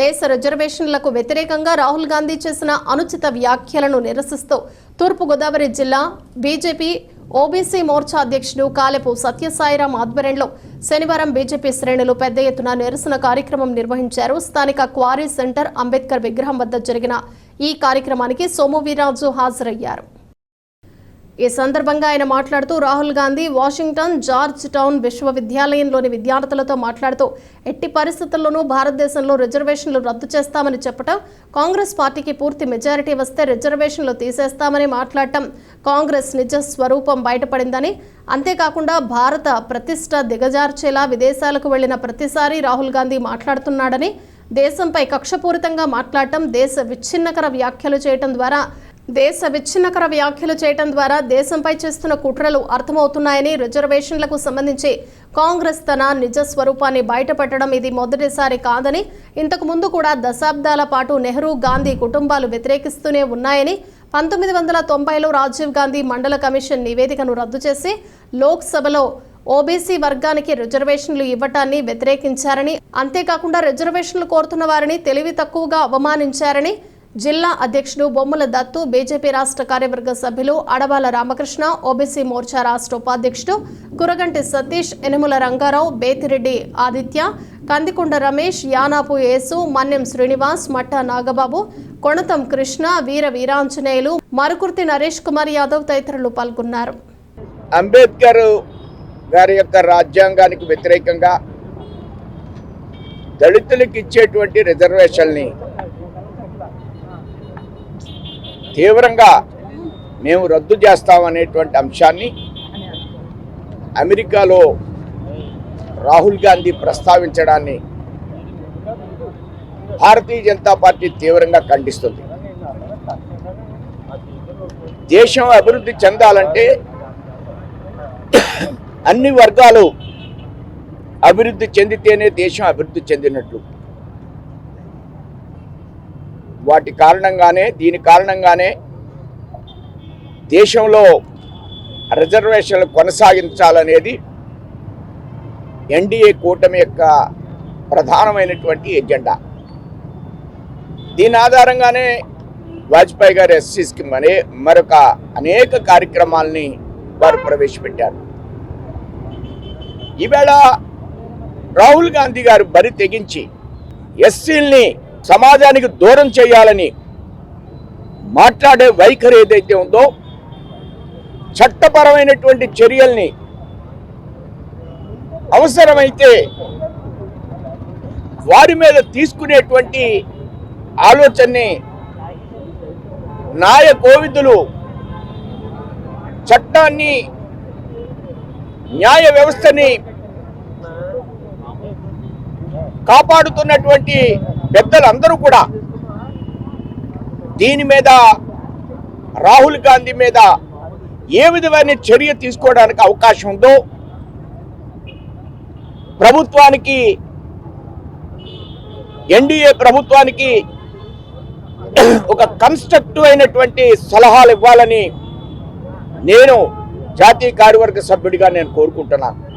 దేశ రిజర్వేషన్లకు వ్యతిరేకంగా రాహుల్ గాంధీ చేసిన అనుచిత వ్యాఖ్యలను నిరసిస్తూ తూర్పుగోదావరి జిల్లా బీజేపీ ఓబీసీ మోర్చా అధ్యక్షుడు కాలెపు సత్యసాయిరాం ఆధ్వర్యంలో శనివారం బీజేపీ శ్రేణులు పెద్ద ఎత్తున నిరసన కార్యక్రమం నిర్వహించారు. స్థానిక క్వారీ సెంటర్ అంబేద్కర్ విగ్రహం వద్ద జరిగిన ఈ కార్యక్రమానికి సోము వీరాజు హాజరయ్యారు. ఈ సందర్భంగా ఆయన మాట్లాడుతూ Rahul Gandhi Washington Georgetown విశ్వవిద్యాలయంలోని విద్యార్థులతో మాట్లాడుతూ ఎట్టి పరిస్థితుల్లోనూ భారతదేశంలో రిజర్వేషన్లు రద్దు చేస్తామని చెప్పటం కాంగ్రెస్ పార్టీకి పూర్తి మెజారిటీ వస్తే రిజర్వేషన్లు తీసేస్తామని మాట్లాడటం కాంగ్రెస్ నిజ స్వరూపం బయటపడిందని. అంతేకాకుండా భారత ప్రతిష్ట దిగజార్చేలా విదేశాలకు వెళ్ళిన ప్రతిసారి రాహుల్ గాంధీ మాట్లాడుతున్నాడని దేశంపై కక్షపూరితంగా మాట్లాడటం దేశ విచ్ఛిన్నకర వ్యాఖ్యలు చేయటం ద్వారా దేశ విచ్ఛిన్నకర వ్యాఖ్యలు చేయటం ద్వారా దేశంపై చేస్తున్న కుట్రలు అర్థమవుతున్నాయని రిజర్వేషన్లకు సంబంధించి కాంగ్రెస్ తన నిజ స్వరూపాన్ని బయటపెట్టడం ఇది మొదటిసారి కాదని ఇంతకు ముందు కూడా దశాబ్దాల పాటు నెహ్రూ గాంధీ కుటుంబాలు వ్యతిరేకిస్తూనే ఉన్నాయని పంతొమ్మిది వందల తొంభైలో రాజీవ్ గాంధీ మండల కమిషన్ నివేదికను రద్దు చేసి లోక్సభలో ఓబీసీ వర్గానికి రిజర్వేషన్లు ఇవ్వటాన్ని వ్యతిరేకించారని అంతేకాకుండా రిజర్వేషన్లు కోరుతున్న వారిని తెలివి తక్కువగా అవమానించారని జిల్లా అధ్యక్షుడు బొమ్మల దత్తు బీజేపీ రాష్ట్ర కార్యవర్గ సభ్యులు అడవాల రామకృష్ణ ఓబీసీ మోర్చా రాష్ట్ర ఉపాధ్యక్షుడు కురగంటి సతీష్ ఎనుముల రంగారావు బేతిరెడ్డి ఆదిత్య కందికొండ రమేష్ యానాపు యేసు మన్యం శ్రీనివాస్ మట్టా నాగబాబు కొణతం కృష్ణ వీర వీరాంజనేయులు మరుకుర్తి నరేష్ కుమార్ యాదవ్ తదితరులు పాల్గొన్నారు. అంబేద్కర్ గారి యొక్క రాజ్యాంగానికి వ్యతిరేకంగా దళితులకు ఇచ్చేటువంటి రిజర్వేషన్ని తీవ్రంగా మేము రద్దు చేస్తామనేటువంటి అంశాన్ని అమెరికాలో రాహుల్ గాంధీ ప్రస్తావించడాన్ని భారతీయ జనతా పార్టీ తీవ్రంగా ఖండిస్తుంది. దేశం అభివృద్ధి చెందాలంటే అన్ని వర్గాలు అభివృద్ధి చెందితేనే దేశం అభివృద్ధి చెందినట్లు. వాటి కారణంగానే దీని కారణంగానే దేశంలో రిజర్వేషన్లు కొనసాగించాలనేది ఎన్డీఏ కూటమి యొక్క ప్రధానమైనటువంటి ఎజెండా. దీని ఆధారంగానే వాజ్పేయి గారు ఎస్సీ స్కీమ్ అనే మరొక అనేక కార్యక్రమాలని వారు ప్రవేశపెట్టారు. ఈవేళ రాహుల్ గాంధీ గారు బరి తెగించి ఎస్సీల్ని సమాజానికి దూరం చేయాలని మాట్లాడే వైఖరి ఏదైతే ఉందో చట్టపరమైనటువంటి చర్యల్ని అవసరమైతే వారి మీద తీసుకునేటువంటి ఆలోచనని న్యాయ కోవిదులు చట్టాన్ని న్యాయ వ్యవస్థని కాపాడుతున్నటువంటి పెద్దలందరూ కూడా దీని మీద రాహుల్ గాంధీ మీద ఏ విధమైన చర్య తీసుకోవడానికి అవకాశం ఉందో ప్రభుత్వానికి ఎన్డీఏ ప్రభుత్వానికి ఒక కన్స్ట్రక్టివ్ అయినటువంటి సలహాలు ఇవ్వాలని నేను జాతీయ కార్యవర్గ సభ్యుడిగా నేను కోరుకుంటున్నాను.